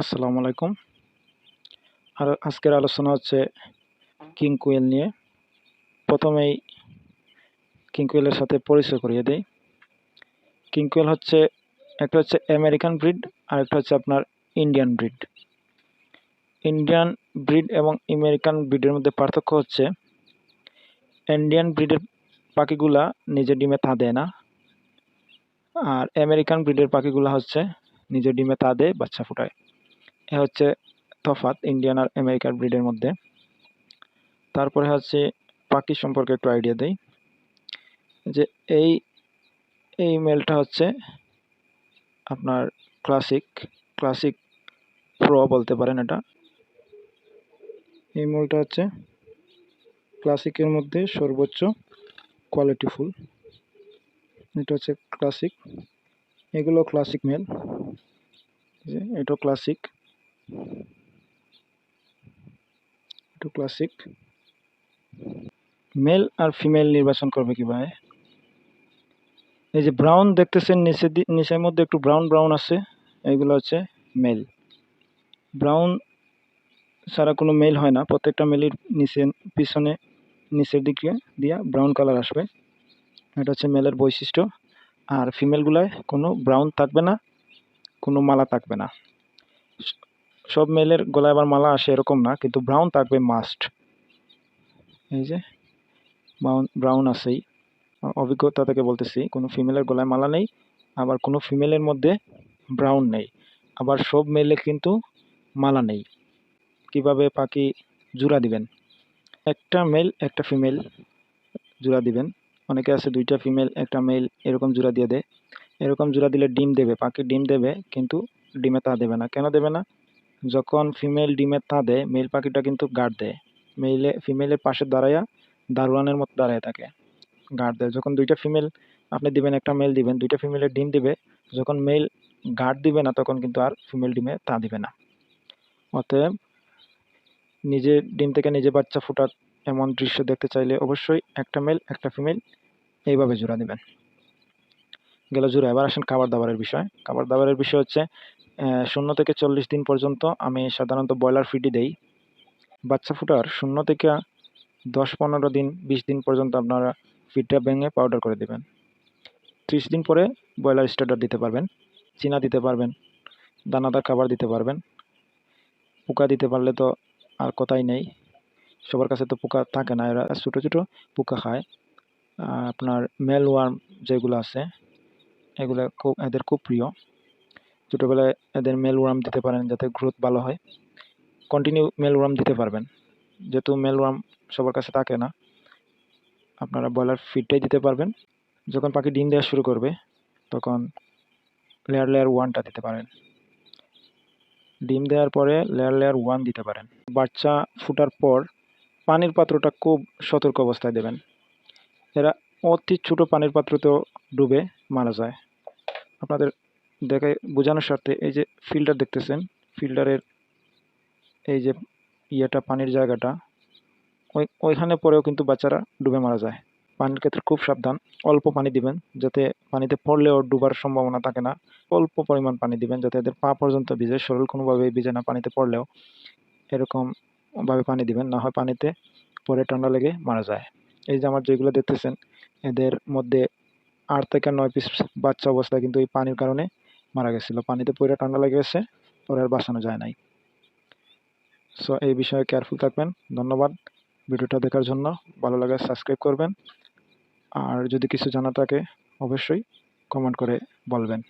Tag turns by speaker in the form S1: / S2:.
S1: আসসালামু আলাইকুম। আর আজকের আলোচনা হচ্ছে কিং কুয়েল নিয়ে। প্রথমেই কিং কুয়েলের সাথে পরিচয় করিয়ে দেই। কিং কুয়েল হচ্ছে, একটা হচ্ছে আমেরিকান ব্রিড, আর একটা হচ্ছে আপনার ইন্ডিয়ান ব্রিড। ইন্ডিয়ান ব্রিড এবং আমেরিকান ব্রিডের মধ্যে পার্থক্য হচ্ছে, ইন্ডিয়ান ব্রিডের পাখিগুলা নিজের ডিমে তা দেয় না, আর আমেরিকান ব্রিডের পাখিগুলা হচ্ছে নিজের ডিমে তা দেয়, বাচ্চা ফুটায়। হচ্ছে তফাৎ ইন্ডিয়ান আর আমেরিকার ব্রিডের মধ্যে। তারপরে হচ্ছে পাখি সম্পর্কে একটু আইডিয়া দেই। যে এই এই মেলটা হচ্ছে আপনার ক্লাসিক ক্লাসিক প্রো বলতে পারেন এটা। এই মেলটা হচ্ছে ক্লাসিকের মধ্যে সর্বোচ্চ কোয়ালিটিফুল এটা হচ্ছে ক্লাসিক এগুলো ক্লাসিক মেল এটা ক্লাসিক একটু ক্লাসিক মেল আর ফিমেল নির্বাচন করবে কীভাবে এই যে ব্রাউন দেখতেছেন নিচে নিচের মধ্যে একটু ব্রাউন ব্রাউন আছে। এইগুলো হচ্ছে মেল ব্রাউন ছাড়া কোনো মেল হয় না। প্রত্যেকটা মেলের নিচে, পিছনে, নিচের দিকে দিয়া ব্রাউন কালার আসবে। এটা হচ্ছে মেলের বৈশিষ্ট্য। আর ফিমেলগুলায় কোনো ব্রাউন থাকবে না, কোনো মালা থাকবে না। সব মেলের গলায় আবার মালা আসে, এরকম না, কিন্তু ব্রাউন থাকবে মাস্ট এই যে ব্রাউন ব্রাউন আছেই। অভিজ্ঞতা থেকে বলতেছি, কোনো ফিমেলের গলায় মালা নেই, আবার কোনো ফিমেলের মধ্যে ব্রাউন নেই। আবার সব মেলে কিন্তু মালা নেই। কীভাবে পাখি জোড়া দিবেন? একটা মেল একটা ফিমেল জোড়া দিবেন। অনেকে আছে দুইটা ফিমেল একটা মেল এরকম জোড়া দিয়ে দেয়। এরকম জোড়া দিলে ডিম দেবে, পাখি ডিম দেবে, কিন্তু ডিমে তা দেবে না। কেন দেবে না? যখন ফিমেল ডিমের তা দেয় মেল পাখিটা কিন্তু গার্ড দেয়। মেলে ফিমেলের পাশে দাঁড়াইয়া দারোয়ানের মতো দাঁড়ায় থাকে গার্ড দেয়। যখন দুইটা ফিমেল আপনি দিবেন একটা মেল দিবেন, দুইটা ফিমেলের ডিম দিবে, যখন মেল গার্ড দিবে না, তখন কিন্তু আর ফিমেল ডিমে তা দিবে না। অতএব, নিজে ডিম থেকে নিজে বাচ্চা ফোটার এমন দৃশ্য দেখতে চাইলে অবশ্যই একটা মেল একটা ফিমেল এইভাবে জোড়া দিবেন। গেল জোড়া, এবার আসেন খাবার দাবারের বিষয়। খাবার দাবারের বিষয় হচ্ছে শূন্য থেকে চল্লিশ দিন পর্যন্ত আমি সাধারণত ব্রয়লার ফিডই দেই। বাচ্চা ফুটার শূন্য থেকে দশ পনেরো দিন, বিশ দিন পর্যন্ত আপনারা ফিডটা ভেঙে পাউডার করে দেবেন। ত্রিশ দিন পরে ব্রয়লার স্টার্টার দিতে পারবেন, চিনা দিতে পারবেন, দানাদার খাবার দিতে পারবেন। পোকা দিতে পারলে তো আর কথাই নেই। সবার কাছে তো পোকা থাকে না, এরা ছোটো ছোটো পোকা খায়। আপনার মেল ওয়ার্ম যেগুলো আছে, এগুলো খুব, এদের খুব প্রিয়। ছোটোবেলায় এদের মেল ওয়ার্ম দিতে পারেন যাতে গ্রোথ ভালো হয়। কন্টিনিউ মেল ওয়ার্ম দিতে পারবেন। যেহেতু মেল ওয়ার্ম সবার কাছে থাকে না, আপনারা ব্রয়লার ফিডটাই দিতে পারবেন। যখন পাখি ডিম দেওয়া শুরু করবে, তখন লেয়ার লেয়ার ওয়ানটা দিতে পারেন। ডিম দেওয়ার পরে লেয়ার লেয়ার ওয়ান দিতে পারেন। বাচ্চা ফুটার পর পানির পাত্রটা খুব সতর্ক অবস্থায় দেবেন। এরা অতি ছোটো পানির পাত্রতেও ডুবে মারা যায়। আপনাদের দেখে বোঝানোর স্বার্থে এই যে ফিল্টার দেখতেছেন ফিল্টারের এই যে ইয়েটা, পানির জায়গাটা, ওই, ওইখানে পরেও কিন্তু বাচ্চারা ডুবে মারা যায়। পানির ক্ষেত্রে খুব সাবধান, অল্প পানি দিবেন যাতে পানিতে পড়লেও ডুবার সম্ভাবনা থাকে না। অল্প পরিমাণ পানি দিবেন যাতে এদের পা পর্যন্ত ভিজে শরীর কোনোভাবে ভিজে না পানিতে পড়লেও এরকমভাবে পানি দিবেন, না হয় পানিতে পরে ঠান্ডা লেগে মারা যায়। এই যে আমার যেগুলো দেখতেছেন, এদের মধ্যে আট থেকে নয় পিস বাচ্চা অবস্থায় কিন্তু এই পানির কারণে মারা গেছিল। পানিতে পড়ে ঠান্ডা লেগে গেছে, পরে আর বাঁচানো যায় নাই। সো এই বিষয়ে কেয়ারফুল থাকবেন। ধন্যবাদ। ভিডিওটা দেখার জন্য ভালো লাগে সাবস্ক্রাইব করবেন। আর যদি কিছু জানা থাকে, অবশ্যই কমেন্ট করে বলবেন।